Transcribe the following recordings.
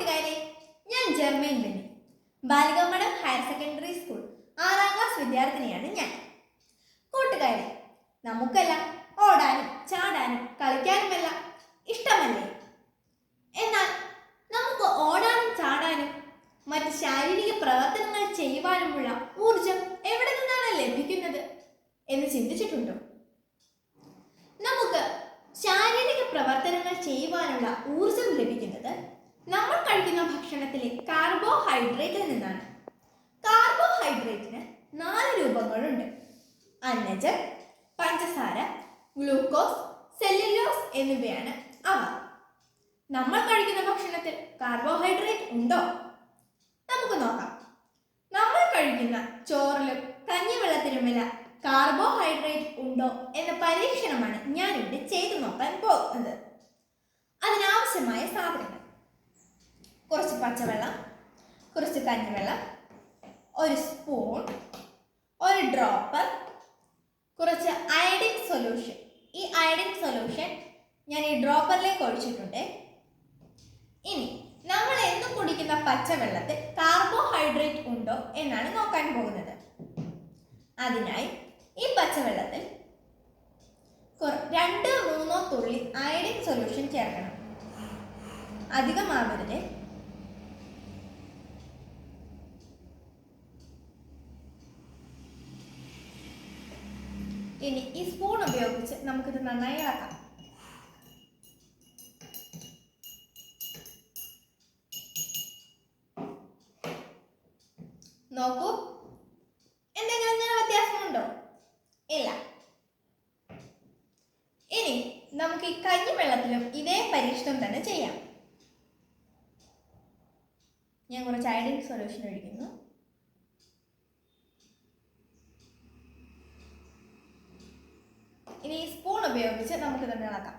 കൂട്ടുകാരെ ഞാൻ German Benny Balikamadom higher secondary school. ആറാം ക്ലാസ് വിദ്യാർത്ഥിനിയാണ് ഞാൻ. കൂട്ടുകാരെ നമുക്കെല്ലാം ഓടാനും ചാടാനും കളിക്കാനുമെല്ലാം ഇഷ്ടമല്ലേ? എന്നാൽ നമുക്ക് ഓടാനും ചാടാനും മറ്റ് ശാരീരിക പ്രവർത്തനങ്ങൾ ചെയ്യുവാനുമുള്ള ഊർജം എവിടെ നിന്നാണ് ലഭിക്കുന്നത് എന്ന് ചിന്തിച്ചിട്ടുണ്ടോ? നമുക്ക് ശാരീരിക പ്രവർത്തനങ്ങൾ ചെയ്യുവാനുള്ള ഊർജം ലഭിക്കുന്നത് നമ്മൾ കഴിക്കുന്ന ഭക്ഷണത്തിലെ കാർബോഹൈഡ്രേറ്റിൽ നിന്നാണ് കാർബോഹൈഡ്രേറ്റിന് നാല് രൂപങ്ങളുണ്ട്. അന്നജം പഞ്ചസാര ഗ്ലൂക്കോസ് സെല്ലുലോസ് എന്നിവയാണ് അവ. നമ്മൾ കഴിക്കുന്ന ഭക്ഷണത്തിൽ കാർബോഹൈഡ്രേറ്റ് ഉണ്ടോ? നമുക്ക് നോക്കാം. നമ്മൾ കഴിക്കുന്ന ചോറിലും കഞ്ഞിവെള്ളത്തിലുമെല്ലാം കാർബോഹൈഡ്രേറ്റ് ഉണ്ടോ എന്ന പരീക്ഷണമാണ് ഞാനിവിടെ ചെയ്തു നോക്കാൻ പോകുന്നത്. അതിനാവശ്യമായ സാധനങ്ങൾ. കുറച്ച് പച്ചവെള്ളം കുറച്ച് കഞ്ഞിവെള്ളം ഒരു സ്പൂൺ ഒരു ഡ്രോപ്പർ കുറച്ച് അയഡിൻ സൊല്യൂഷൻ ഈ അയഡിൻ സൊല്യൂഷൻ ഞാൻ ഈ ഡ്രോപ്പറിലേക്ക് ഒഴിച്ചിട്ടുണ്ട്. ഇനി നമ്മൾ എന്നും കുടിക്കുന്ന പച്ചവെള്ളത്തിൽ കാർബോഹൈഡ്രേറ്റ് ഉണ്ടോ എന്നാണ് നോക്കാൻ പോകുന്നത്. അതിനായി ഈ പച്ചവെള്ളത്തിൽ രണ്ട് രണ്ടോ മൂന്നോ തുള്ളി അയഡിൻ സൊല്യൂഷൻ ചേർക്കണം. അധികമാവരുത്. ഇനി ഈ സ്പൂൺ ഉപയോഗിച്ച് നമുക്കിത് നന്നായി ഇളക്കാം. നോക്കൂ. എന്തെങ്കിലും നിങ്ങൾ വ്യത്യാസമുണ്ടോ? ഇല്ല. ഇനി നമുക്ക് ഈ കഞ്ഞിവെള്ളത്തിലും ഇതേ പരീക്ഷണം തന്നെ ചെയ്യാം. ഞാൻ കുറച്ച് അയഡിൻ സൊല്യൂഷൻ ഒഴിക്കുന്നു ഇനി ഈ സ്പൂൺ ഉപയോഗിച്ച് നമുക്ക് തന്നെ ഇളക്കാം.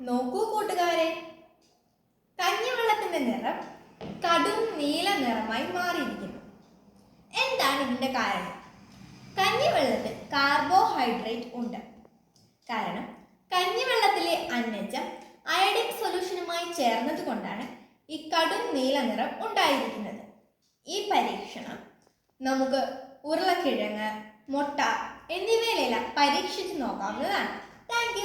നോക്കൂ കൂട്ടുകാരെ. കഞ്ഞിവെള്ളത്തിന്റെ നിറം കടും നീല നിറമായി മാറിയിരിക്കുന്നു. എന്താണ് ഇതിന്റെ കാരണം? കഞ്ഞിവെള്ളത്തിൽ കാർബോഹൈഡ്രേറ്റ് ഉണ്ട്. കാരണം കഞ്ഞിവെള്ളത്തിലെ അന്നജം അയഡിൻ സൊല്യൂഷനുമായി ചേർന്നത് കൊണ്ടാണ് ഈ കടും നീല നിറം ഉണ്ടായിരിക്കുന്നത്. ഈ പരീക്ഷണം നമുക്ക് ഉരുളക്കിഴങ്ങ് മുട്ട എന്നിവയിലെല്ലാം പരീക്ഷിച്ച് നോക്കാവുന്നതാണ്. താങ്ക്